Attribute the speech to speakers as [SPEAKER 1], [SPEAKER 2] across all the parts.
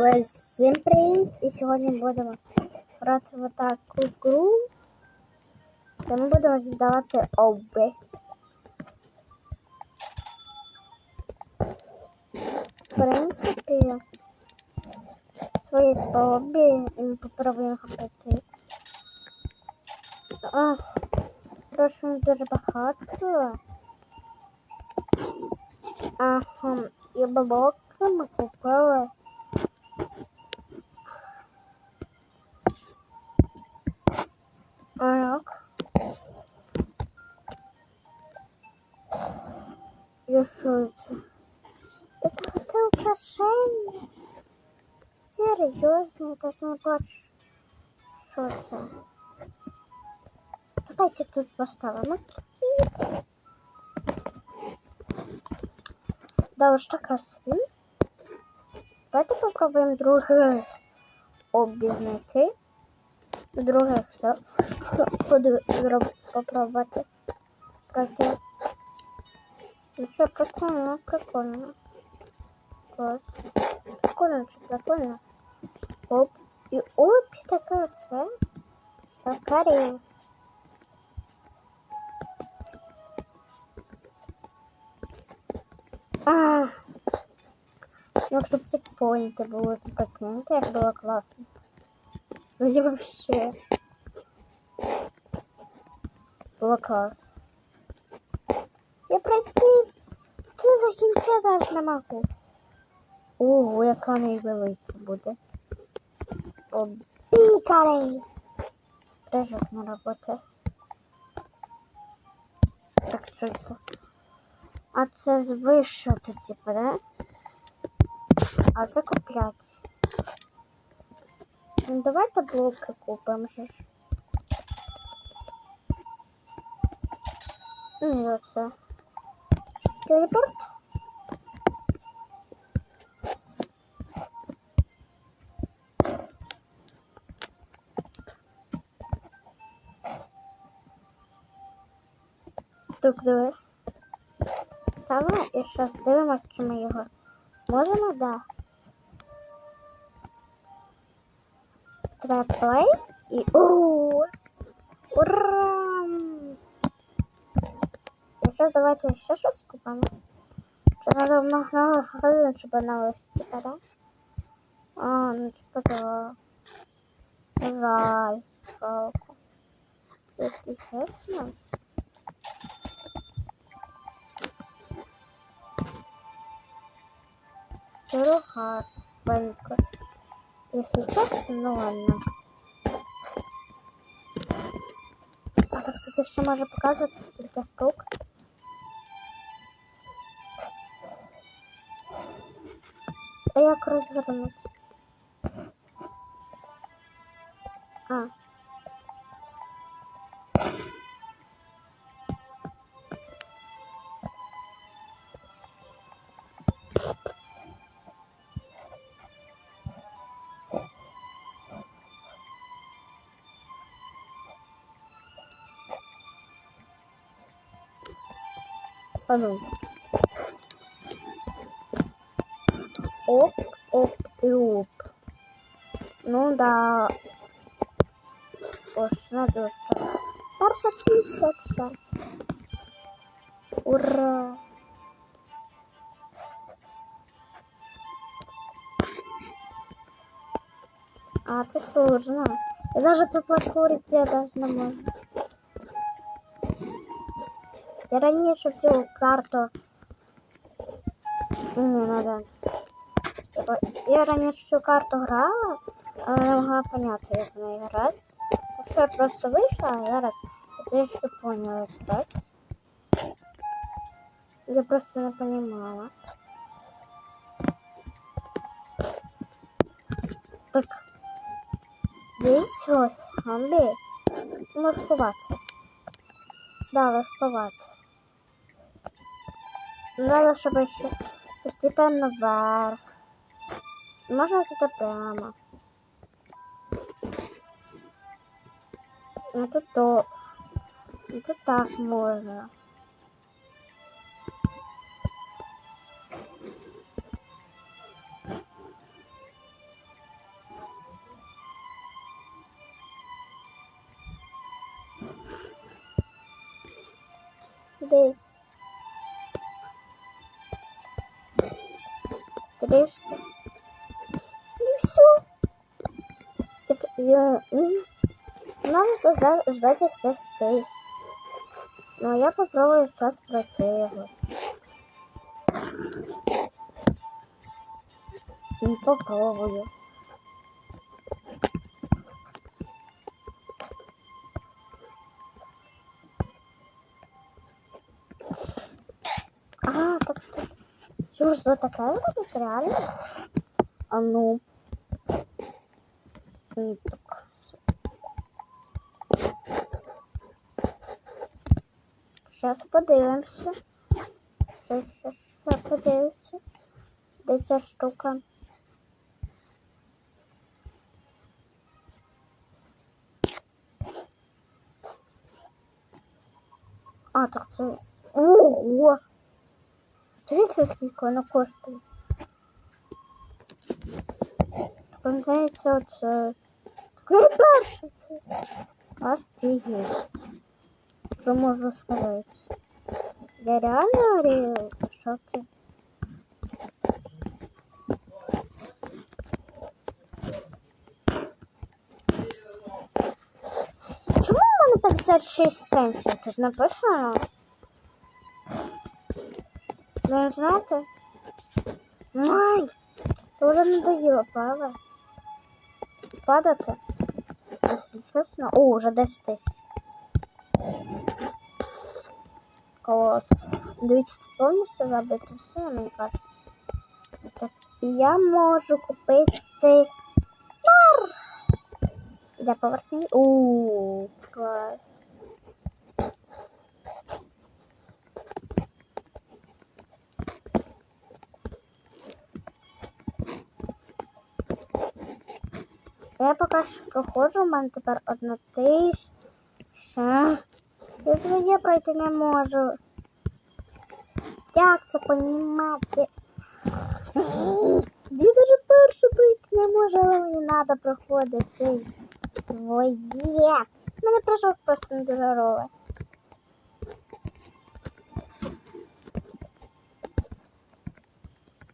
[SPEAKER 1] Всім привіт! І сьогодні будемо грати в таку гру, де ми будемо здавати обби. В принципі, свої обі і ми попробуємо пройти. Ось, прошу дуже багато. Ага, і бабок ми купили. Так. Я что Это хотя украшение. Серьезно, даже не больше. плачется. Давайте тут поставим. Да уж так красиво. Давайте попробуем других обе найти. Других, что? Буду попробувати пройти. Ну что, прикольно, прикольно. Класс. Прикольно, что прикольно. Оп. И оп, такая такая. Такая. А, ну, щоб чекпоінти були, то прикиньте, як було класно. Тоді вообще. Було клас. Я пройти це за кінця навіть не можу. Ого, яка найвелика буде. Обікарей. Прыжок не работає. Так, що це? А це з вищого типа, да? А це купляти. Ну, давайте блоки купимо же ж. Ну, і оце. Телепорт. Так, диви. Ставимо і зараз дивимося, чи ми його можемо, да. Треба плей і О! Ура! І що, давайте ще щось купимо. Чи треба много магазин, щоб навести, да? А, ну типа да. Давай, жалко. Який чесно. Дорога, банька. Если честно, ну ладно. А так тут ще може показувати скільки штук. А як розвернути? А. А ну. Оп, оп и оп. Ну да. Ось, надо що. Перша тисяча. Ура! А, це сложно. Я даже по паркурить я даже не. Я раніше в карту не надо. Я раніше цю карту грала, але не могла поняти, як в неї грати. Так що я просто вийшла, а зараз трішки поняла, грати. Я просто не понимала. Так. Десь ось, гамбі. Легкувати. Да, легкувати. Надо, чтобы еще постепенно вверх. Можна це прямо. Ну тут то. Ну тут так можна. Дивіться. Трішки. Все. Я... Нам это ждать здесь. Ну, а я попробую сейчас пройти его. Ну, попробую. А, так тут. Що ж, вот такая робить, реально? А ну. М, Так. Сейчас подивимося. Що, що подивимося. Де ця штука? А, так це. Ого! Дивіться, скільки воно коштує. Пам'ятається оце. Найперше це. Офігеть. Що можу сказати? Я реально ре- в шокі. Чому в мене 56 центів? Тут написано. Ви знаєте? Ай! Це вже надоїло, правда? Падати? Чесно. О, уже 10 тисяч. Клас. Дивіться, повністю забито все, мені кажуть. Так, я можу купити пар. Іде поверхні? Ууу, клас. Я поки що проходжу, у мене тепер одна тисяча. Я своє пройти не можу. Як це понімати? Я даже перше пройти не можу, але мені треба проходити своє. У мене прыжок просто не дуже рове.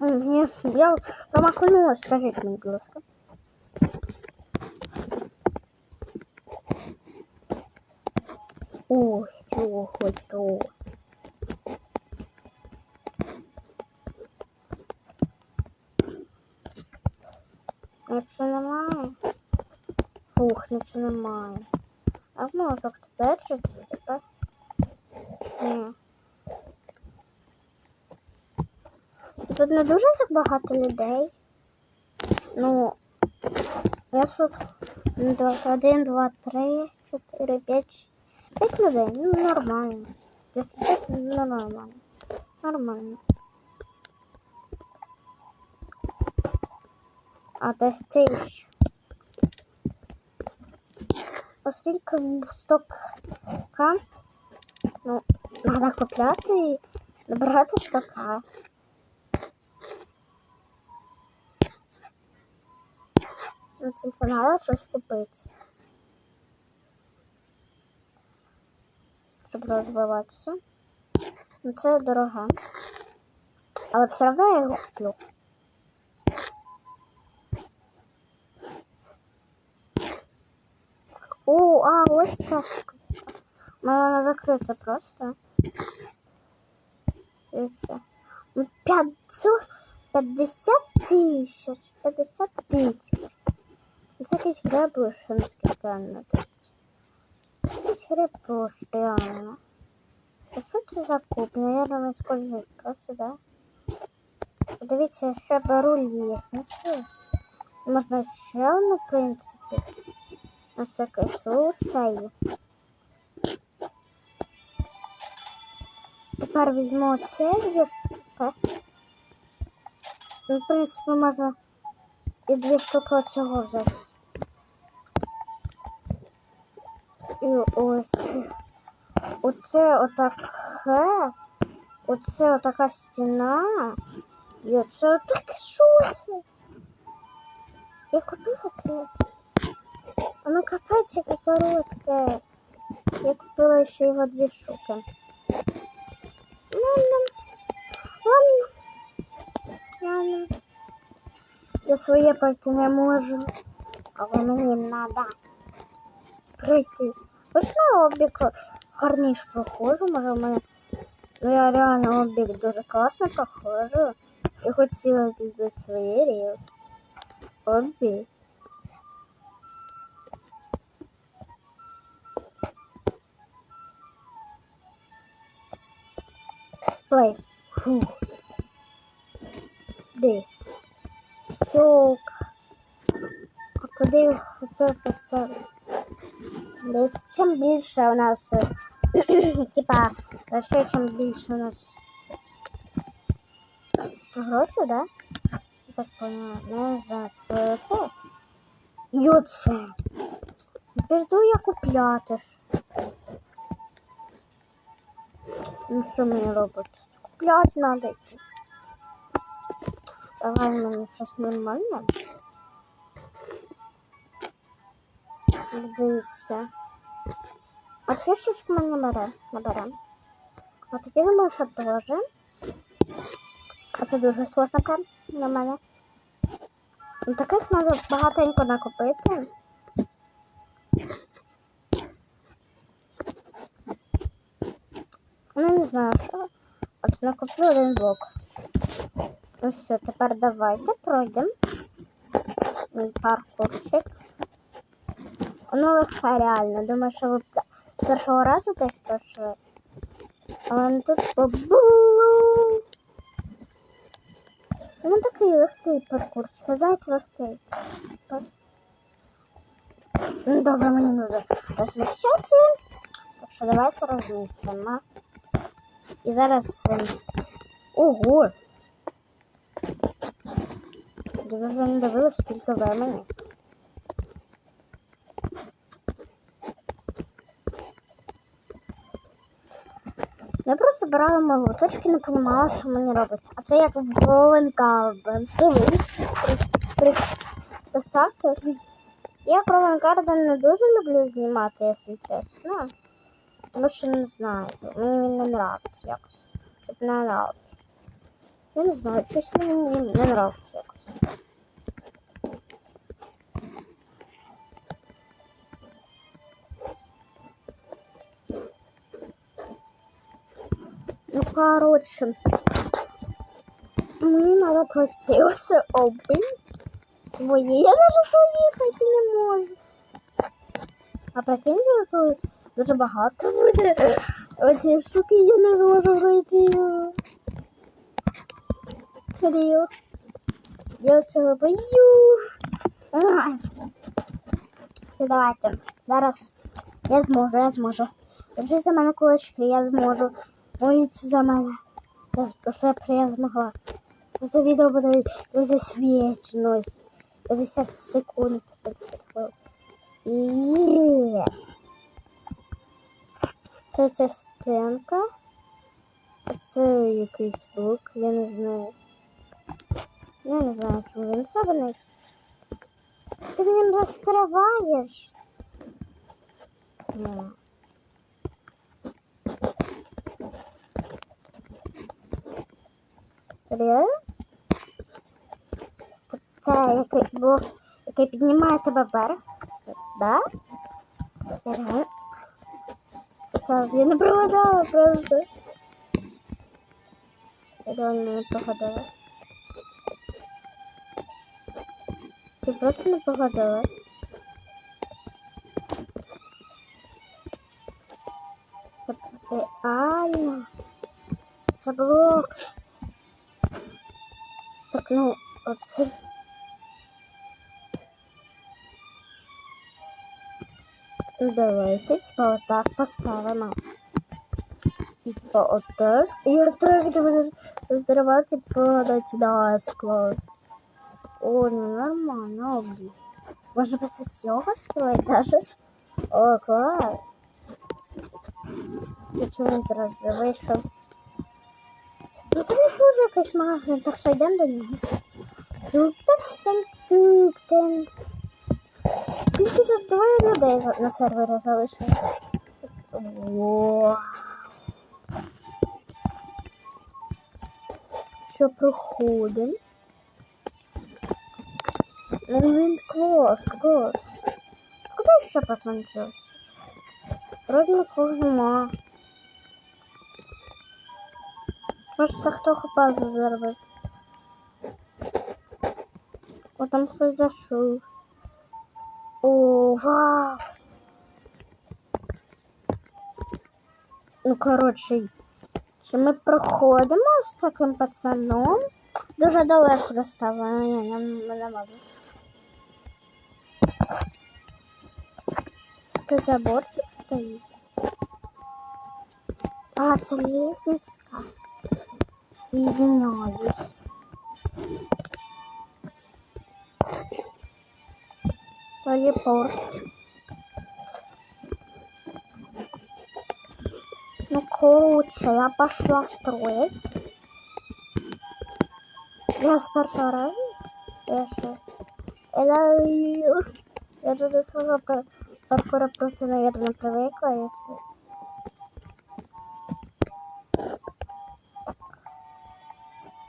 [SPEAKER 1] Ні, Я промахнулась, скажіть мені, будь ласка. О, все, готово. Якщо немає. Фух, нічого немає. А в мозок держиться, типа. Ні. Тут не дуже так багато людей. Ну, я тут два- один, два, три, чотири, п'ять. П'ять людей. Ну, нормально. Якщо чесно, ну, нормально. Нормально. А десь тисяч. Оскільки сток к ну, треба купляти і набирати стока. Ну, тільки треба щось купити. Щоб розвиватися. Ну, це дороге. Але все одно я його куплю. О, а, ось це. Вона закрита просто. І все. Ну, 500, 50 тисяч. 50 тисяч. Це греби, що наскільки реально. А що це за куб? Наверное, скользить просто, да? Подивіться, ще ліс. Ну що? Можна ще одну, в принципі. На всякий случай. Тепер візьму оце дві штуки. В принципі, можна і дві штуки цього взяти. І ось оце отаке. Оце отака стіна. І оце отаке що це? Я купила це. Воно капець яке коротке. Я купила ще його дві штуки. Ладно. Ладно. Ладно. Я своє пройти не можу. Але мені треба пройти. Почну облік гарніше проходжу, може в мене. Ну я реально облік дуже класно проходжу. Я хотіла здати своє рів. Облік. Плей. Фух. Де? Сок. А куди це поставити? Десь чим більше у нас, типа, ще чим більше у нас гроші, да? Я так поняла, ну, не знаю, це. І оце. Піду я купляти ж. Ну що мені робити? Купляти треба йти. Давай в мене щось нормальне. Дивися. А таке щось ми набере, наберемо. А таке думаю, що теж. А це дуже сложно на мене. Таких треба багатенько накопити. Ну, не знаю, що. От накоплю один блок. Ну все, тепер давайте пройдемо. Паркурчик. Воно легке реально. Думаю, що ви з першого разу десь пройшли. Але тут побуло. Ну такий легкий паркурчик, ви знаєте, легкий. Ну, добре, мені треба розміщатися. Так що давайте розмістимо. І зараз. Ого! Я вже не дивилась, скільки времени. Брала молоточки, не розуміла, що мені робити. А це як в Ровенкарбен. Представте. Я Ровенкарден не дуже люблю знімати, якщо чесно. Тому що не знаю. Мені не нравиться якось. Щоб не нравиться. Я не знаю, щось мені не нравиться якось. Ну, короче, мені треба пройти обень своє. Я навіть своє пройти не можу. А прикиньте, коли дуже багато буде. Оці штуки я не зможу пройти. Ріо. Я цього бою. Все, давайте. Зараз я зможу, я зможу. Держи за мене кулачки, я зможу. Моліться за мене. Я, з- що я, змогла. Це, це відео буде засвічено. 50 секунд, 50 хвилин. Є. Це частинка. Це якийсь блок, я не знаю. Я не знаю, чому він зроблений. Ти в ньому застряваєш. Ну. Реально? Стоп, Це який блок, який піднімає тебе вверх. Стоп, Да? Реально? Стоп, я не прогадала просто. Реально не прогадала. Ти просто не погодила. Це реально. Це блок. Так, ну, оце. Ну, Давайте, типа, отак поставимо. І типа отак. І отак ти будеш здороватися і падати. Да, це клас. О, ну нормально, блін. Можна після цього строїть даже. О, клас. І чому він зараз вже вийшов? Ну там не дуже якийсь магазин, так що йдемо до нього. Тук-тик-тик-тук-тик. Тільки тут двоє людей на сервері залишилось. Вау. що проходимо. Ну він клас, клас. Куди ще пацан чувся? Вроде нікого нема. Може це хто хапазу зробив? О, там хтось зайшов. О, вау! Ну, коротше, що ми проходимо з таким пацаном. Дуже далеко доставили. Ні, нам не можна. Тут заборчик стоїть. А, це лестниця. Извиняюсь. Телепорт. Ну, короче, я пошла строить. Я с первого раза? Я? Это... Я же до своего пар- паркура просто, наверное, привыкла, если...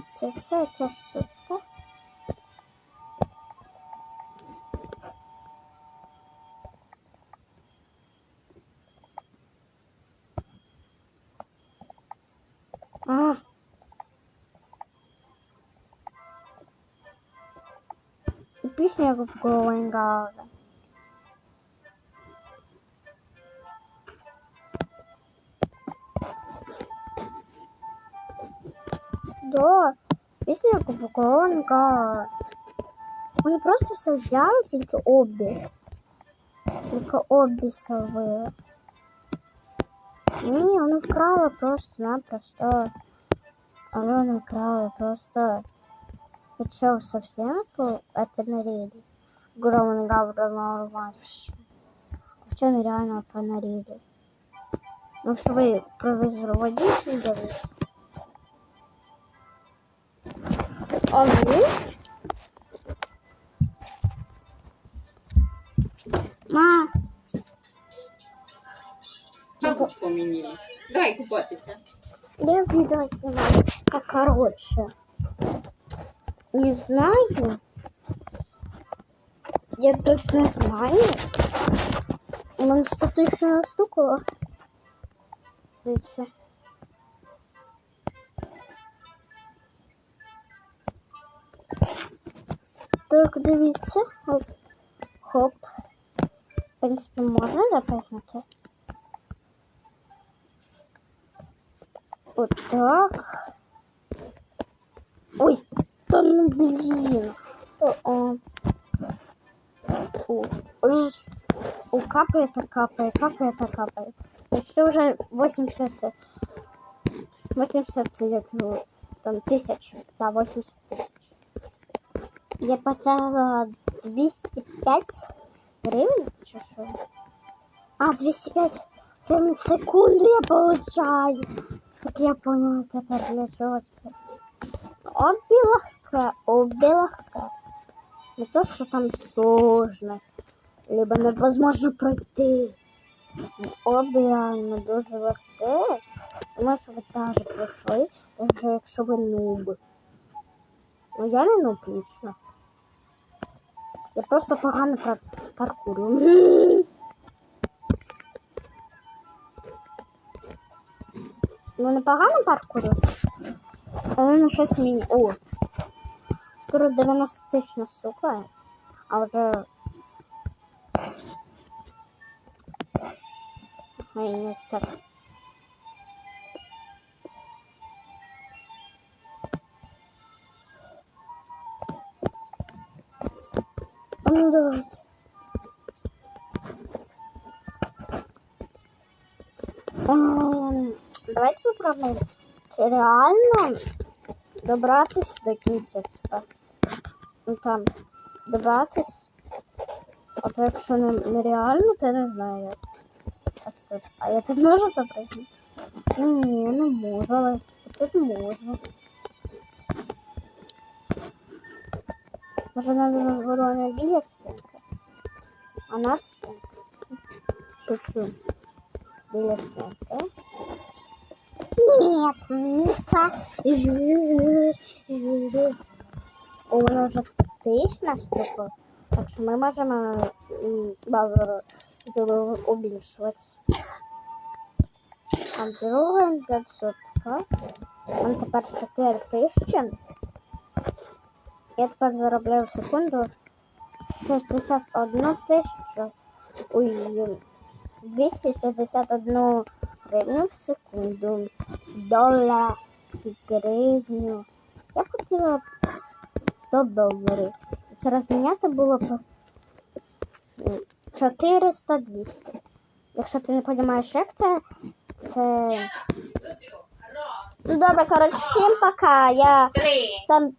[SPEAKER 1] Це, це, ця штучка. А. І пісня як в Going пісня як в Going Garden. Вони просто все взяли, тільки обі. Тільки обі совили. Ні, вони вкрали просто-напросто. Але вони вкрали просто. Ты что, совсем по это нарили? Громан Гаврила Марш. Что нереально понарили? Ну что вы провизороводите делаете? А вы? Ма,
[SPEAKER 2] Бабу помінілась. Давай купатися.
[SPEAKER 1] я видео снимаю. Так, короче. Не знаю. Я тут не знаю. У мене 100 тисяч настукало. Дивіться. Так, дивіться. Хоп. Хоп. В принципі, можна запихнути. Вот так. Ой, да ну блин. То, о, у, ж- у капает, а капает, капает, а капает. Почти уже 80, 80 лет, ну, там, тысяч, да, 80 тысяч. Я потратила 205 гривен, чи? А, 205 гривен в секунду я получаю. Так я поняла тепер для чого це. Обі легке. Не то, що там сложно, либо невозможно пройти. Обі реально дуже легке. Думаю, що ви теж пройшли, навіть якщо ви нуби. Ну я не нуб лично. Я просто погано пар паркурю. Ну непогано паркурю. Але на щось мені. О! Скоро 90 тисяч наступає. А вже. Ой, не так. Попробуємо реально добратися до кінця, типа. Ну там, добратись. А то якщо не, нереально, то я не знаю. як. Тут. А я тут можу запрыгнути? Ну ні, не можу, але тут можу. Може надо було не біля стінки, а над стінкою. Шучу. Біля стінки. Нет, Миша. У мене вже 100 тисяч наступило. Так що ми можемо базу роз- убільшувати. А другий 500. Там тепер 4 тисячі. Я тепер заробляю в секунду 61 тисячу. Ой, 261 гривню в секунду. Чи долара, чи гривню. Я б хотіла 100 доларів. І Це розміняти було б м, 400-200. Якщо ти не розумієш, як це, це. Ну добре, коротше, всім пока. Я
[SPEAKER 2] Три.
[SPEAKER 1] там